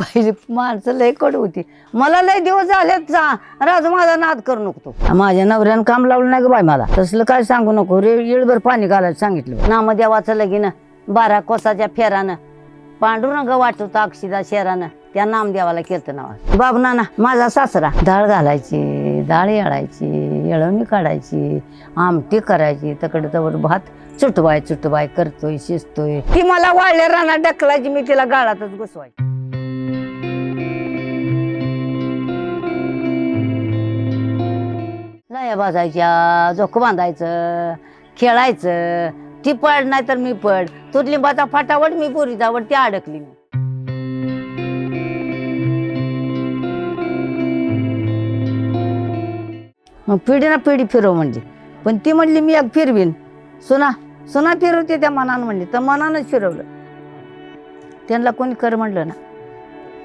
पहिली माणसं लय कडू होती. मला लय दिवस झाले जा. राजू माझा नाद करू नको तो. माझ्या नवऱ्यानं काम लावलं नाही ग बाय मला. तसलं काय सांगू नको. रे येळभर पाणी घालायला सांगितलं. नामदेवाचं लगीन बारा कोसाच्या फेरानं. पांडुरंग वाटत अक्षिदा शेरानं. त्या नामदेवाला केलं नावा. बाबना नाना माझा सासरा. डाळ घालायची डाळ येळायची येळवणी काढायची आमटी करायची तकडे तवर भात चुटबाय चुटबाय करतोय शिजतोय. ती मला वाळल्या रानात ढकलायची मी तिला गाळातच घुसवायची. लाया भाजायच्या झोक बांधायचं खेळायचं. ती पड नाही तर मी पड तो लिंबाचा फाटावड मी पोरी जावड ती अडकली मी. मग पिढी ना पिढी फिरव म्हणजे पण ती म्हणली मी एक फिरवीन. सुना सुना फिरवते त्या मनानं म्हणली. तर मनानंच फिरवलं. त्यांना कोणी कर म्हणलं ना.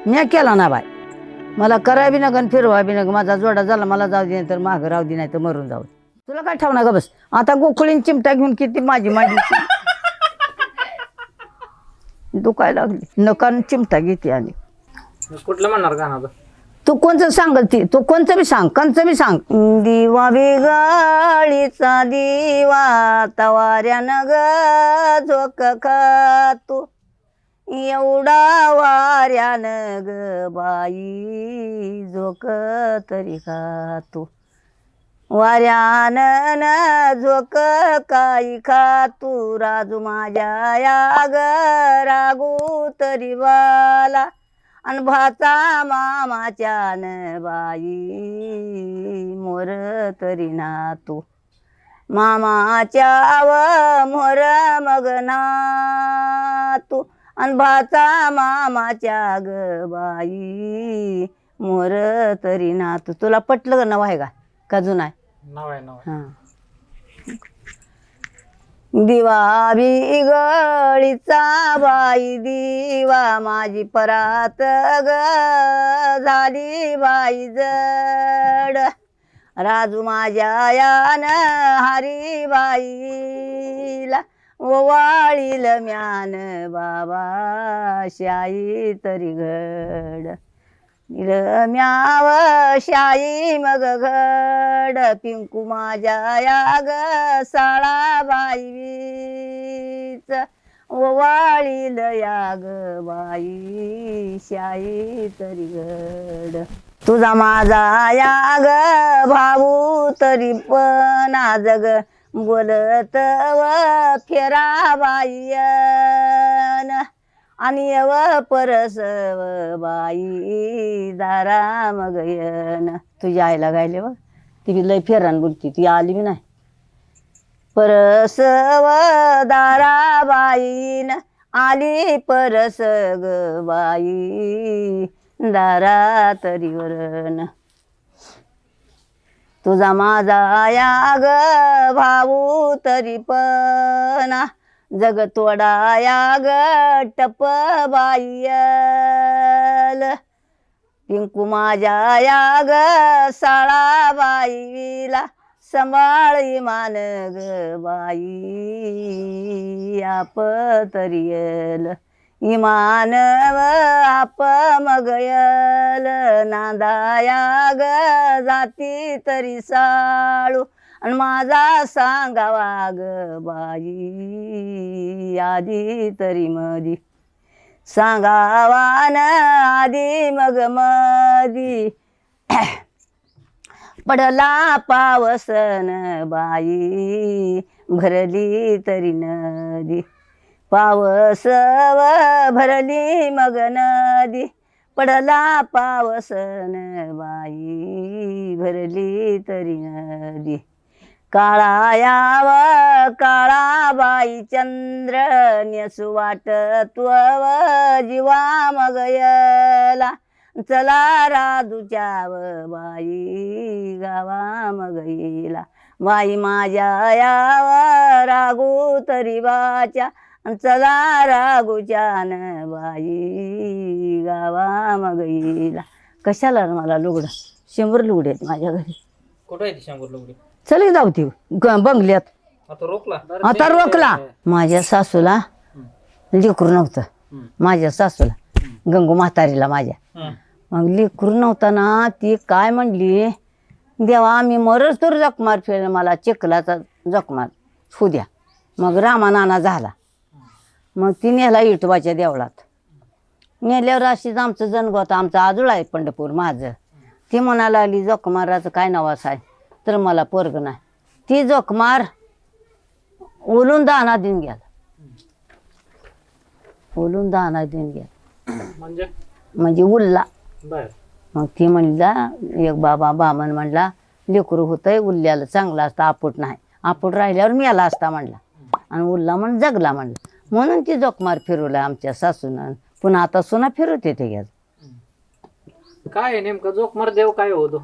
मी केला ना बाय. मला करा बी नका आणि फिरवा बी नका माझा जोडा झाला मला जाऊ दे नाही तर मागं राहू दे नाही तर मरून जाऊ दे. तुला काय ठेवणार का बस? आता गोकुळीन चिमटा घेऊन किती माझी माझी दुखायला लागली. नकान चिमटा घेते आणि. कुठलं म्हणणार गाणं आता? तू कोणचं सांगल ती? तू कोणचं बी सांग कंचं बी सांग. दिवा बिगाळीचा दिवा तवाऱ्यानं ग झोक खातो एवढा वाऱ्यान ग बाई झोक तरी खातो वाऱ्यानं झोक काही खातू राजू माझ्या या ग रागू तरी वाला अन भाचा मामाच्या न बाई मोर तरी ना तू? मामाच्या व मोर मग ना तू? अन भाचा मामाच्या ग बाई. मोर तरी ना तू तुला पटलं का नवा आहे का? का जुना आहे? नाव आहे नाव आहे. हा. दिवा बिगळीचा बाई. दिवा माझी परात ग झाली बाई जड. राजू माझ्या यान हरी बाईला. ओवाळील म्यान बाबा शाई तरी घड. निरम्याव शाई मग घड. पिंकू माझ्या या ग साळा बाईच ओवाळील या ग बाई शाई तरी घड. तुझा माझा या ग भाऊ तरी पण जग. बोलत व फेरा आणि यव परसव बाई दारा मगयन तुझी आईला गायले व ती लय फेरान बोलती. ती आली मी नाही. परसव दारा बाईन. आली परस ग बाई. दारा तरीवरन. तुझा माझा या ग भाऊ तरी पण. जग तोडाया ग टप बाईल पिंकू माझ्या या ग साळा बाईला सांभाळ मान ग बाई. आप तरी इमान आप मगयल नांदाया ग जाती तरी साळू. आणि माझा सांगावा ग बाई आधी तरी मधी. सांगावा न आधी मग मधी. पडला पावसन बाई भरली तरी नदी. पावस व भरली मग नदी. पडला पावसन बाई भरली तरी नदी. काळा याव काळा बाई चंद्र नेसू वाट जीवा मग मगयला चला राजूच्या बाई गावा मगईला बाई माझ्या याव रागू तरी वाच्या चला रागूच्या न बाई गावा मगईला. कशाला मला लुगडं? शंभर लुगडे आहेत माझ्या घरी. कुठं आहे ती शंभर लुगडी? चल जाऊ ती ग- बंगल्यात. आता रोखला. आता रोखला. माझ्या सासूला लेकरू नव्हतं. माझ्या सासूला. गंगू म्हातारीला माझ्या. हं. मग लेकरू नव्हता ना ती काय म्हणली? देवा आम्ही मरच तर जखमार फिरलं मला चिखलाचा जखमार. होऊ द्या. मग रामा नाना झाला. मग ती नेला इटवाच्या देवळात. नेल्यावर अशीच आमचं जनगोत आमचं आजूळ आहे पंढरपूर माझं. ती म्हणायला लागली जोकमाराचं काय नाव असं आहे? तर मला पोरग नाही. ती जोकमार ओलून दाना देऊन गेला. ओलून दाना देऊन गेला. म्हणजे? म्हणजे उरला. बर. मग ती म्हणला एक बाबा बामन म्हणला लेकरू होतंय उरल्याला चांगला असतं आपूट नाही. आपूट राहिल्यावर मेला असता म्हणला. आणि उरला म्हण जगला म्हणला. म्हणून ती जोकमार फिरवला आमच्या सासूनं. पुन्हा आता सुना फिरवते ते घ्या काय आहे नेमकं? जोकमार देव काय होतो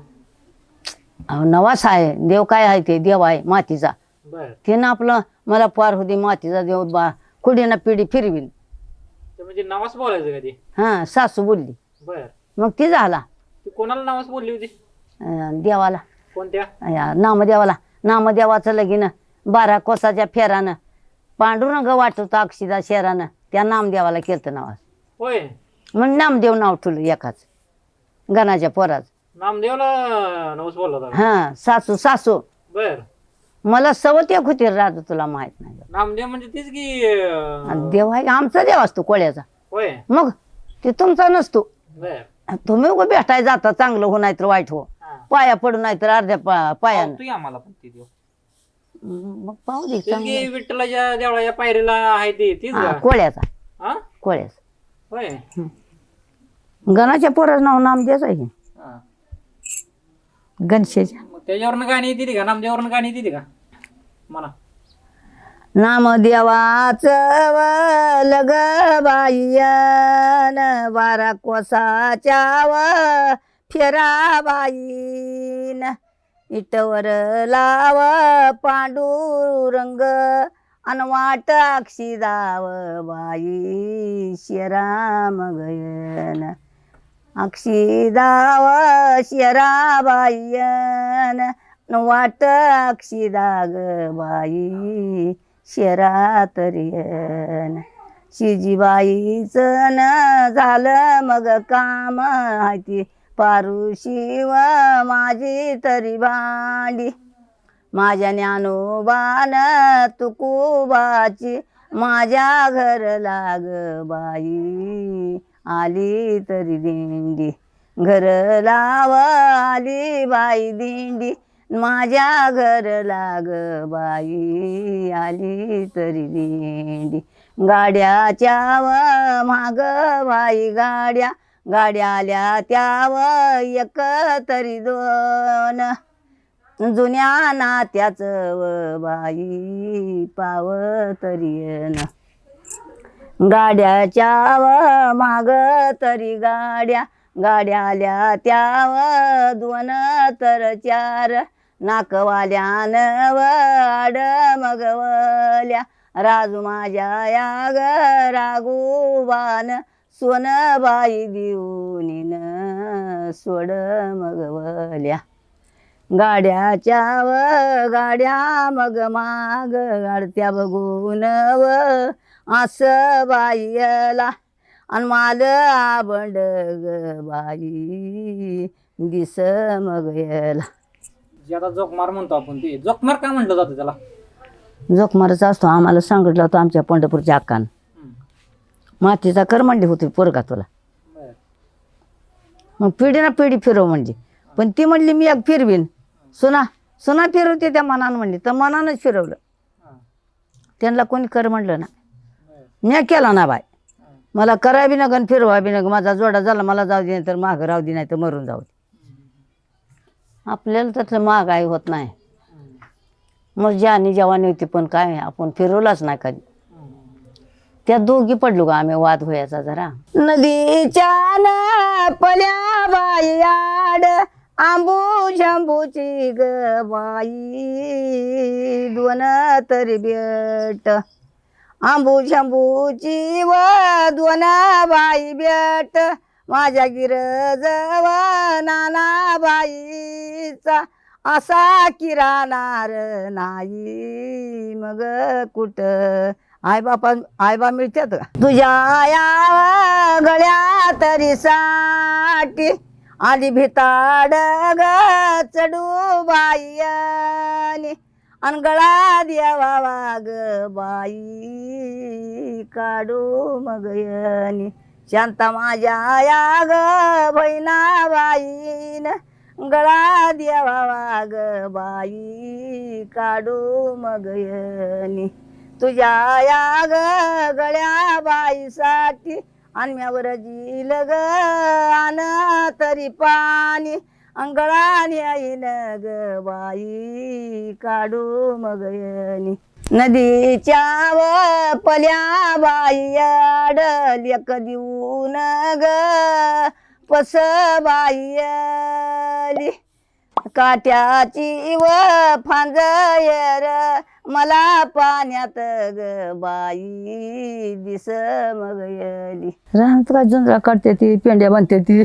अहो नवास आहे. देव काय आहे ते? देव आहे मातीचा. बर. ते ना आपलं मला पार होती मातीचा देव बा कुडीना पिढी फिरवील ते म्हणजे नावास बोलायचं का ते? हां सासू बोलली. बर. मग ती झाला. ती कोणाला नावास बोलली होती? अं, देवाला. कोणत्या? नामदेवाला. नामदेवाचं लगीन बारा कोसाच्या फेरानं. पांडुरंग वाटत अक्षिदा शेरानं. त्या नामदेवाला केलं नाव होय. म्हणून नामदेव नाव ठेवलं एकाच. गणाच्या पोराच. नामदेवला नवस बोलला होता का? हां सासू सासू. बर. मला सवत एक होती राज तुला माहीत नाही. नामदेव म्हणजे तीच की अं, आणि देव आहे आमचा देव असतो कोळ्याचा. होय. मग ते तुमचा नसतो. बर. तुम्ही उगं भेटाय जाता चांगलं हो नाही तर वाईट हो. हा. पाया पडू नाही तर अर्ध्या पा पायानं. आम्हाला पण ती देव. मग पाहू दे तीच. विठ्ठलाच्या देवळाच्या पायरीला आहे ती तीच हा, का? कोळ्याचा. हा? कोळ्याचा. होय. गणाच्या पोराचं नाव नाम द्यायचं आहे हा. गणशेच्या. मग त्याच्यावरनं गाणी दिली का? नामदेवावरनं गाणी दिली का? म्हणा नामदेवाच लग बाईयन बारा कोसाच्या व फेरा बाईन इटवर लावा पांडुरंग अनवाट अक्षिदाव बाई शिराम गयन. अक्षिदाव शिराबायन वाट अक्षिदाग बाई शेरातरियन शिजीबाईचं न झालं मग काम हाती पारुशी व माझी तरी भांडी माझ्या ज्ञानोबान तुकोबाची माझ्या घर लाग बाई. आली तरी दिंडी घर लाव आली बाई दिंडी. माझ्या घर लाग बाई आली तरी दिंडी. गाड्याच्या व माग बाई गाड्या गाड्या आल्या त्याव एक तरी दोन. जुन्या नात्याच बाई पाव तरी गाड्याच्या व माग तरी गाड्या. गाड्या आल्या त्याव दोन तर चार. नाकवाल्या व आड मगवल्या. राजू माझ्या या ग राघुबान सोनबाई देऊन सोड मगवल्या. गाड्याच्या व गाड्या मग माग गाडत्या बघून व असं बाईला. आणि माल आबंड ग बाई दिस मग याला. जे आता जोकमार म्हणतो आपण ते. जोकमार का म्हटलं जातं त्याला? जोकमारचा असतो. आम्हाला सांगितलं होतं आमच्या पंढरपूरच्या अक्कान. मातीचा कर म्हणली होती पोरगा तुला. मग पिढी ना पिढी फिरव म्हणजे पण ती म्हणली मी एक फिरवीन. सुना सुना फिरवते त्या मनानं म्हणली. तर मनानंच फिरवलं. त्यांना कोणी कर म्हणलं ना. मी केला ना बाय. मला करा बी नका फिरवा बी नका माझा जोडा झाला मला जाऊ दे तर मागं राहू दे नाही तर मरून जाऊ दे. आपल्याला त्यातलं महागाई होत नाही. मग आणि जवानी होती पण काय आपण फिरवलाच नाही कधी. त्या दोघी पडलो का आम्ही वाद व्हायचा जरा. नदीच्या न पल्या बाई आंबू शंभूची ग बाई. दोन तरी बेट. आंबू शंभूची व दोन बाई बेट. माझ्या गिरजव नाना बाईचा असा किराणार नाही. मग कुठं आईबापा आईबा बा मिळतात का? तुझ्या या गळ्या तरी साठी आली भिताड ग चढू बाई अनगळा द्यावा वाग बाई काढू मग यनी. शांता माझ्या या ग बहिणा बाईन. गळा द्यावा वाग बाई काढू मग यनी. तुझ्या या गळ्या बाईसाठी. आणम्यावर जिल ग आन तरी पाणी. अंगळानी आई न ग बाई काढू मग यनी नदीच्या व पल्या बाई अडल एक देऊन ग पस बाई काट्याची व फांजयर मला पाण्यात ग बाई दिस मग यली. राहत का जुंजरा काढते ती पेंड्या बांधते ती.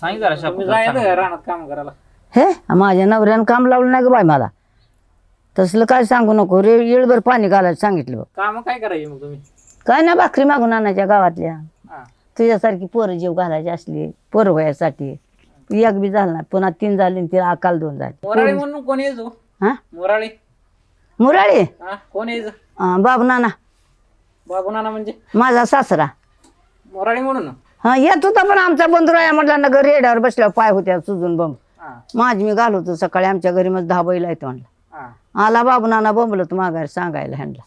सांग जरा शाप जायचं का रानात काम करायला. हे माझ्या नवऱ्यानं काम लावलं नाही ग बाई मला. तसलं काय सांगू नको रे येळभर पाणी घालायला सांगितलं. बघ. काम काय करायची मग तुम्ही? काय ना भाकरी मागून आणायच्या गावातल्या. हा. तुझ्यासारखी पोरं जीव घालायची असली पोरं वयासाठी. एक बी झालं नाही. पुन्हा तीन झाली आणि तिला अकाल दोन झाली. मोराळी म्हणून कोण हा? मोराळी. मुराळी? हा कोण अं, बाबू नाना. बाबू नाना म्हणजे? माझा सासरा. मोराळी म्हणून? हा येत होता पण आमचा बंधुराया म्हटला ना घरी रेड्यावर बसल्यावर पाय होत्या सुजून बंब. हा. माझी मी घालवतो सकाळी आमच्या घरी मग दहा बैल आहेत म्हणलं. हा. आला बाबू नाना बोंबलं तू माघारी सांगायला ह्यांना.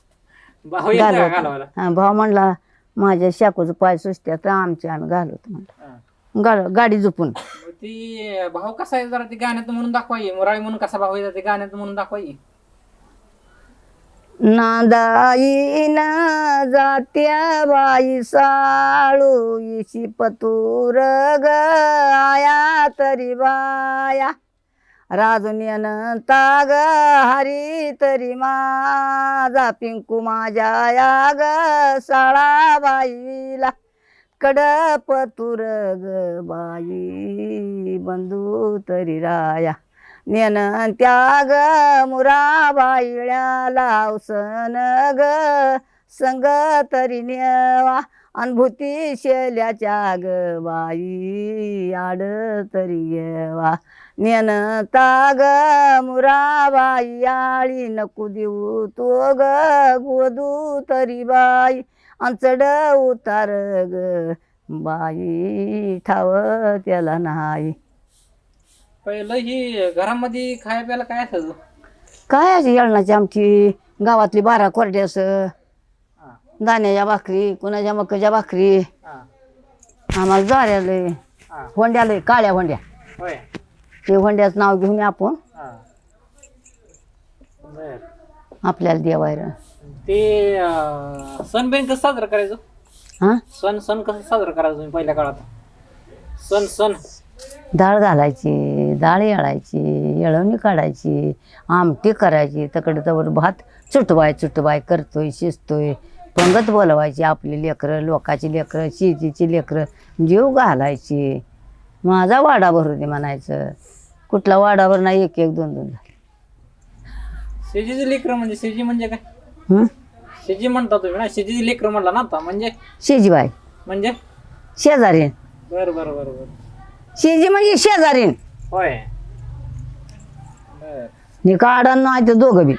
भाऊ येतं का घालवायला. हा भाऊ म्हणला माझ्या शाकूचं पाय सुचत्या तर आमचे आम्ही घालवतो म्हणलं. हा. गाडी झोपून. ती भाऊ कसा आहे जरा ते गाण्यात म्हणून दाखवाई मोराळी म्हणून कसा भाव आहे ते गाण्यात म्हणून दाखवाई ना जात्या बाई साळू इशी पतूर ग आया तरी बाया. राजुनियन ताग हरी तरी माझा पिंकू माझ्या या ग साळा बाईला. कडप तुर ग बाई बंधू तरी राया नेन त्याग मुरा बाईळ्या लावसन ग संग तरी नेवा अनुभूती शेल्याच्या ग बाई आड तरी येवा नेन ताग मुरा बाई आळी नको देऊ तो ग गोदू तरी बाई अंचड उतार ग. बाई ठाव त्याला नाही. पहिलं ही घरामध्ये खाया प्यायला काय असायचं काय अशी येळणाची आमची? गावातली बारा कोरड्यास हा. दाण्याच्या भाकरी कुणाच्या मकाच्या भाकरी. हा. आम्हाला जाऱ्याले हा. होंड्याले काळ्या होंड्या. होय. ते होंड्याचं नाव घेऊन आपण. हा. बर. आपल्याला देवायला. ते अं, सण बिन कसं साजरं करायचं? हां? सण सण कसं साजरं करायचं तुम्ही पहिल्या काळात? सण सण. डाळ घालायची डाळ येळायची येळवणी काढायची आमटी करायची तकडे तवर भात चुटवाय चुटवाय करतोय शिजतोय पंगत बोलवायची आपली लेकरं लोकाची लेकरं शेतीची लेकरं जीव घालायची. माझा वाडा भरू दे म्हणायचं. कुठला वाडाभर नाही एक एक दोन दोन. झाले शेजीची लेकरं म्हणजे शेजी म्हणजे काय? हं? शेजी म्हणता तुम्ही ना शेजीची लेकरं म्हणला ना आता म्हणजे? शेजीबाई. म्हणजे? शेजारीन. बर बर बर बर. शेजी म्हणजे शेजारीन. होय. बर. नि काढा नाही तर दोघं बी.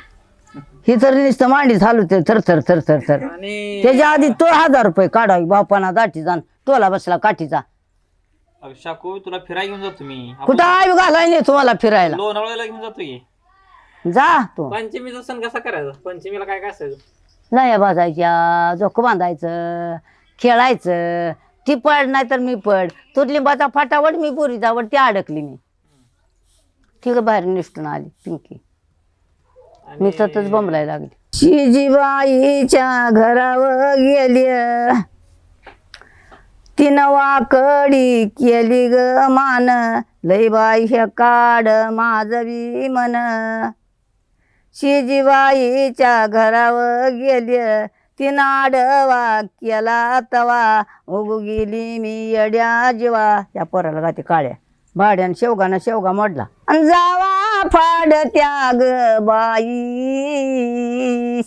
ही तर नुसतं मांडीत हालू थर थर थर थर थर. आणि त्याच्या आधी तो हजार रुपये काढावी बापाना दाटीचा न तोला बसला काठीचा अगं शाकू तुला फिरायला घेऊन जातो मी कुठं आई घालाय नाही तुम्हाला फिरायला? लोणावळ्याला घेऊन जातो की जा तू. पंचमीचा सण कसा करायचा? पंचमीला काय काय असायचं? लया बाजायच्या जोक बांधायचं खेळायचं. ती पड नाही तर मी पड. तुरलिंबाचा फाटावड मी पोरीचा वड ती अडकली मी. ठीक आहे बाहेर निष्ठून आली पिंकी. मी सतत बंबलायला लागली. शिजीबाईच्या घरावर गेली. तिनं वाकडी केली ग मान. लई बाई हे काढ माझं बी मन शिजीबाईच्या घरावर गेली. तिनं आडवा केला तवा उगू गेली मी येड्या जीवा. या पोराला गाते काळ्या. भाड्यान शेवगानं शेवगा मोडला. आणि जावा फाड त्याग बाई.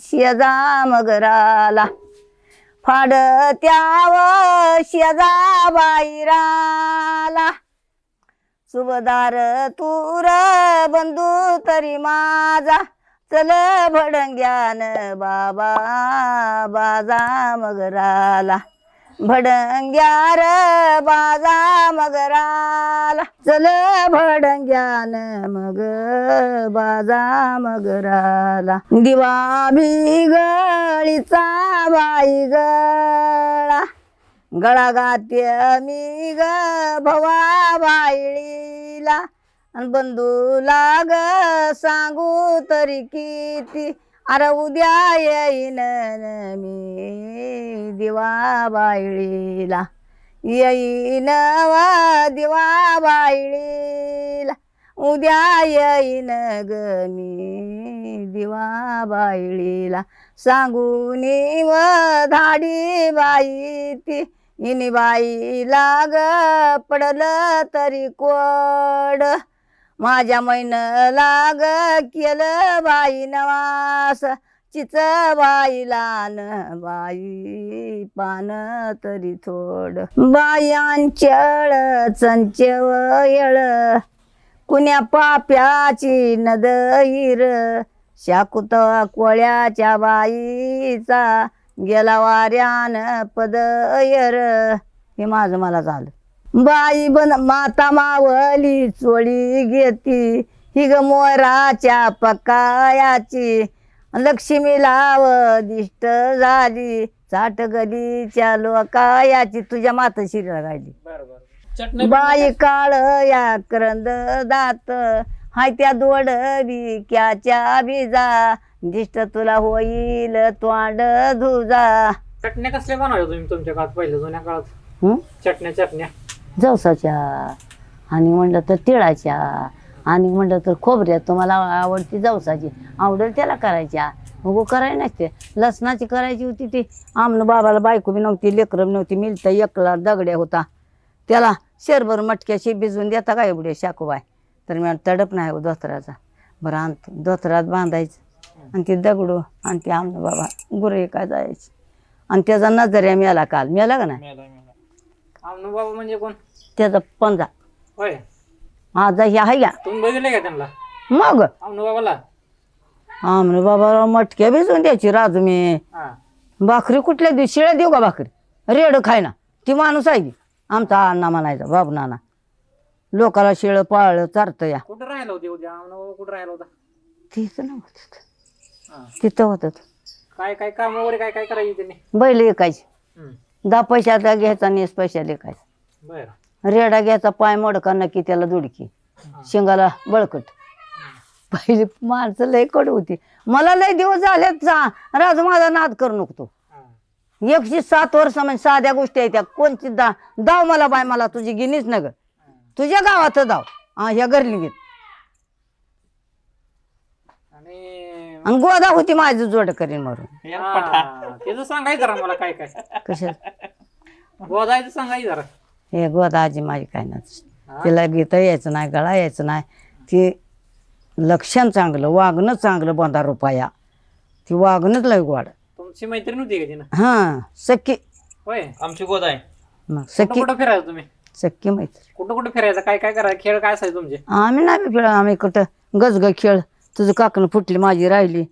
शेजा मगराला. फाड त्याव शेजा बाईराला. सुभदार तूर बंधू तरी माझा. चल भडंग्यान बाबा बाजा मगराला. भडंग्यार बाजा मगराला. चल भडंग्यान मग बाजा मगराला. दिवा बिगळीचा बाई गळा. गळा गात्य मी ग भवा बायळीला. आणि बंधू लाग सांगू तरी किती? अरे उद्या येईन न मी दिवा बायळीला. येईन वा दिवा बायळीला. उद्या येईन ग मी दिवा बायळीला. सांगून व धाडी बाई ती. इनी बाई ग पडलं तरी कोड. माझ्या मैन लाग केलं बाई नवास. चिच बाई लान बाई पान तरी थोड. बायांचळ चंचव येळ. कुण्या पाप्याची नदईर शाकुत कोळ्याच्या बाईचा गेला वाऱ्यान पदयर. हे माझं मला झालं. बाई बन माता मावली चोळी घेती. ही ग मोराच्या पकायाची. लक्ष्मी लाव दिष्ट झाली. चाट गलीच्या लोकायाची. तुझ्या मातशी राहिली. बाई काळ या करंद दात. हाय त्या दोड बिक्याच्या बिजा. दिष्ट तुला होईल तोंड धुजा. चटण्या कसल्या बनवायच्या तुम्ही तुमच्या काळात? पहिले जुन्या काळात? चटण्या चटण्या. जवसाच्या आणि म्हणलं तर तिळाच्या आणि म्हणलं तर खोबऱ्या. तुम्हाला आवडती जवसाची. आवडेल त्याला करायच्या. मग करायला नसते. लसणाची करायची होती ती. आमनं बाबाला बायको बी नव्हती लेकरं नव्हती. मिलता एकला दगड्या होता. त्याला शेरभर मटक्याशी भिजवून देता का एवढे शाकूबाय तर मी तडप नाही हो धोत्राचा बरं आण धोत्रात बांधायचं. आणि ते दगडू आणि ते आमनं बाबा गुरे काय जायचे. आणि त्याचा नजऱ्या मेला काल. मिळाला का नाही? बाबा म्हणजे कोण? त्याचा पंजा. होय. हे आहे या तुम्ही बघितले का त्यांना? मग? आमनु बाबाला? हा म्हणे बाबा मटक्या भिजवून द्यायची राजू मी. हा. भाकरी कुठल्या दिवशी? शिळ्या देऊ का भाकरी? रेड खाय ना. ती माणूस आहे ती. आमचा अण्णा म्हणायचा बाबू नाना. लोकाला शिळ पाळलं चारतं या. कुठं राहिला होते उद्या? बाबा कुठं राहिला होता? तिथं नव्हतं हा. तिथं होतं काय काय काम वगैरे काय काय करायची त्यांनी? बैल विकायची. हम्म. दहा पैशाचा घ्यायचा नेस पैशा विकायचा. बर. रेडा घ्यायचा पाय मोडका नक्की त्याला दुडकी. शिंगाला बळकट. पहिली माणसं लय कडू होती. मला लय दिवस झाले जा राजू माझा नाद करू नको. एकशे सात वर्ष म्हणजे साध्या गोष्टी आहेत त्या. कोणची दा दाव मला बाय मला तुझी गिनीच न ग तुझ्या गावात दाव. हा ह्या घरली आणि आणि गोदा होती माझी जोड करीन मारून हा, त्याचं सांगाय जरा मला काय काय. कशा गोदायचं सांगाय जरा. हे गोदा आजी माझी काय ना हा? तिला गीता यायचं नाही गळा यायचं नाही. ती लक्षण चांगलं वागणं चांगलं बंदा रुपया. ती वागणंच लय गोड. तुमची मैत्रीण होती का तिनं? हा सख्खी होय. आमची गोद आहे. मग कुठं सख्खी कुठं फिरायचं तुम्ही? सख्खी मैत्री. कुठं कुठं फिरायचं? काय काय करायचं? खेळ काय असायचे तुमचे? आम्ही नाही खेळ आम्ही कुठं गजग खेळ. तुझं काकणं फुटली माझी राहिली.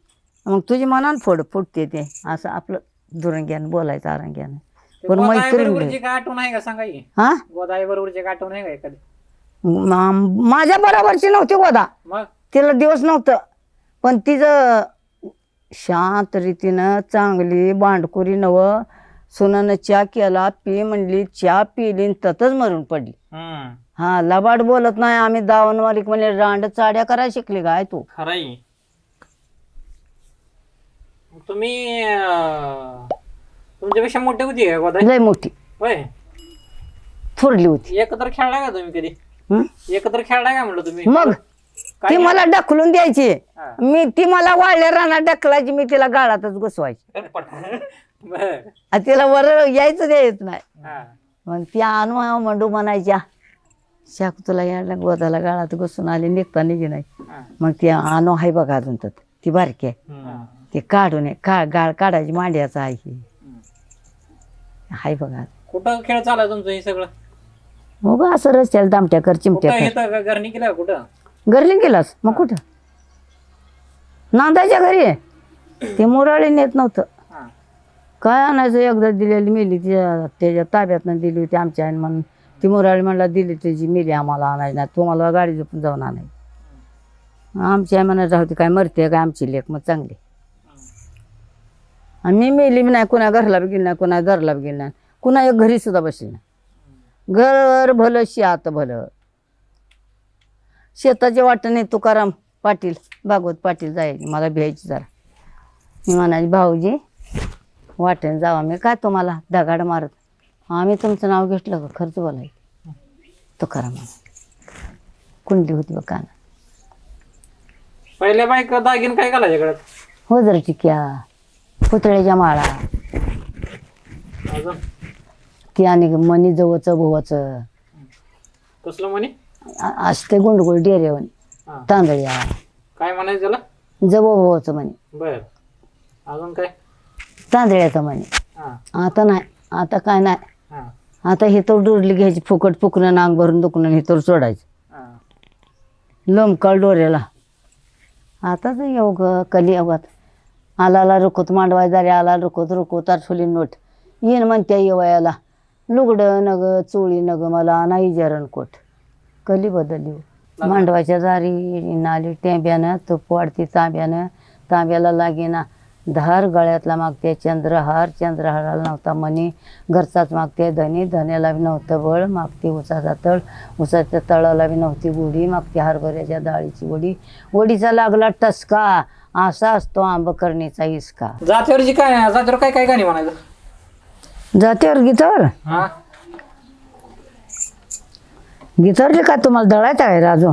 मग तुझी मनान फोड फुटते ते. असं आपलं दुरंग्यानं बोलायचं आरंग्यानं. पण मैत्रीण आठवण आहे का सांगा की? हा? गोदाई बरोबरची काय आठवण आहे का एखादी? मा- माझ्या बरोबरची नव्हती गोदा. मग? तिला दिवस नव्हतं. पण तिचं शांत रीतीनं चांगली बांडकुरी नव सुनानं चहा केला पी म्हणली चहा पिली ततच मरून पडली. हम्म. हा लबाड बोलत नाही. आम्ही दावणवारीक म्हणजे रांड चाड्या करायला शिकली काय तू? खरंय. तुम्ही अं, तुमच्यापेक्षा मोठी होती का गोदाई? लय मोठी. होय. थोरली होती. एकत्र खेळलाय का तुम्ही कधी? हं? एकत्र खेळलाय का म्हणलं तुम्ही? मग? ती मला ढकलून द्यायची. हा. मी ती मला वाळल्या रानात ढकलायची. मी तिला गाळातच घुसवायची. बर. आणि तिला वर यायचं द्यायच नाही. हा. मग ती आणू म्हणू म्हणायच्या. शाक तुला यायला गोदाला गाळात घुसून आली निघता निघी नाही. हा. मग ती आणू आहे बघा अजून तर. ती बारकी आहे. हा. ते काढून आहे. का गाळ काढायची मांड्याचं आहे ही. हाय बघा कुठं खेळ चालू तुमचं हे सगळं? हो बा असं रस्त्याला दामट्या कर चिमट्या कुठं कर. येतं घरनी केलं कुठं? घरली गेलास? मग कुठं? नांदायच्या घरी आहे. ते मुराळी नेत नव्हतं. हा. काय आणायचं? एकदा दिलेली मिली तिच्या त्याच्या ताब्यातनं दिली होती आमच्या आईने म्हणून. ती मुराळी म्हणला दिली तुझी मिली आम्हाला आणायची नाही तुम्हाला गाडी झोपून जाऊन आणायची आमची आई म्हणत होती काय मरते काय आमची लेख मग चांगली. आणि मी मेली नाही कुणा घरला बी गेली नाही कुणा घरला बी गेली नाही कुणा एक घरी सुद्धा बसली नाही. घर भलं शेत भलं. शेताचे वाटणे तुकाराम पाटील भागवत पाटील जायचे मला भ्यायची जरा. मी म्हणायची भाऊजी वाटेन जावा मी काय तुम्हाला दगाड मारत आम्ही तुमचं नाव घेतलं का? खर्च बोलाय. तुकाराम कुंडली होती बघ काना. पहिल्या बाईक दागिन काय घालायच्या गळ्यात हो जर टिक्या पुतळ्याच्या माळा. अजून? ती आणि मनी जवळचं भोवाचं. कसलं म्हणे आ- असते गुंडगुळ डेरेवन हा. तांदळ्या. काय म्हणायचं त्याला? जवळ भोवाचं म्हणे बर. अजून काय? तांदळ्याचं म्हणे हा. आता नाही. आता काय नाही. आता हे तर डोरली घ्यायची फुकट फुकणं नांग भरून दुखणं हे तर सोडायचं. लोमकाळ डोऱ्याला. आता तर योग कलियोगात आलाला रुकत मांडवाय जारे आला रुकत रुकत तारफुली नोट. येईन म्हणत्या येवयाला लुगडं नग चोळी नग मला नाही जरण कोट. कली बदलली हो. मांडवाच्या जारी नाली टेंब्यानं तुप वाढती तांब्यानं तांब्याला लागेना. धार गळ्यातला मागते चंद्रहार चंद्रहाराला नव्हता मनी घरचाच मागते धनी धन्याला बी नव्हतं बळ मागते उसाचा तळ उसाच्या तळाला बी नव्हती गुढी मागते हरभऱ्याच्या डाळीची वडी. वडीचा लागला टसका असा असतो आंबकरणीचा इसका. जातीवरची काय जातीवर काय काय गाणी म्हणायचं? जात्यावर गीतावर? हा. गीतावरली काय तुम्हाला दळायचं आहे राजू?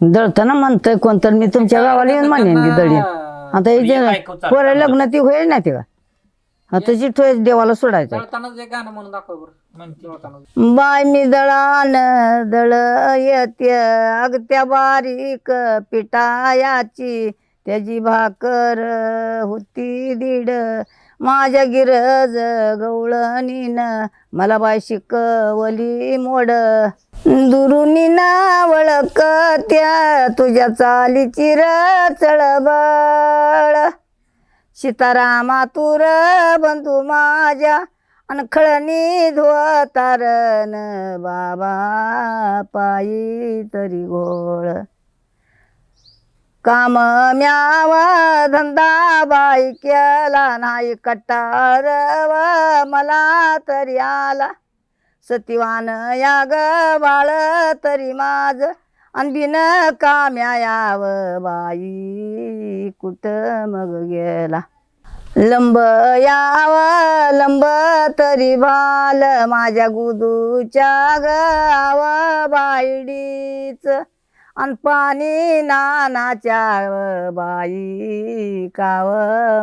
दळताना म्हणतंय कोणतं मी तुमच्या गावाला येऊन म्हणेन ती दळी आता हे जे पोरं लग्न ती होईल नाही ते का आता चिठ्ठू देवाला सोडायचं. जळतानाच एक गाणं म्हणून दाखव बरं. म्हणते जळताना बाय मी दळान दळ येते अगत्या बारीक पिठायाची त्याची भाकर होती दीड. माझ्या गिरज गवळणीन मला बाय शिकवली मोड. दुरुनी नावळ त्या तुझ्या चालीची रचळबळ चळबळ सीतारामा तुर बंधू माझ्या अनखळणी धुवतारण बाबा पायी तरी घोळ. काम म्यावा धंदा बाई केला नाही कटार मला तरी आला. सतीवान या ग बाळ तरी माझ अनबिन काम्या याव बाई कुठ मग गेला? लंब याव लंब तरी बाल. माझ्या गुदूच्या गाव बायडीच. अन पाणी नानाच्या बाई काव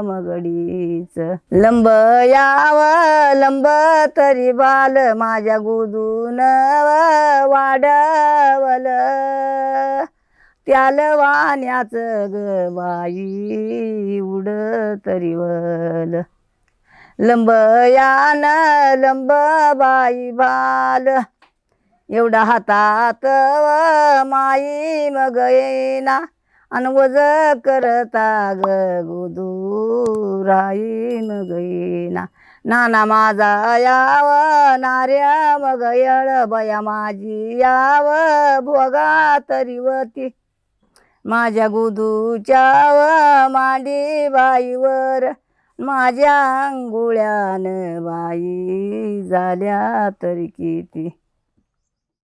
मगडीच. लंब याव लंब तरी बाल माझ्या गुदून वाढवल. त्याल वाण्याच ग बाई उड तरी वल. लंब यान लंब बाई बाल एवढा हातात व माई मग येईना. आणि वज करता ग गुदू राई मग येईना. नाना माझा याव नार्या मग येळ बया माझी याव भोगा तरी वती माझ्या गुदूच्या व मांडी बाईवर माझ्या अंगुळ्यान बाई झाल्या तरी किती.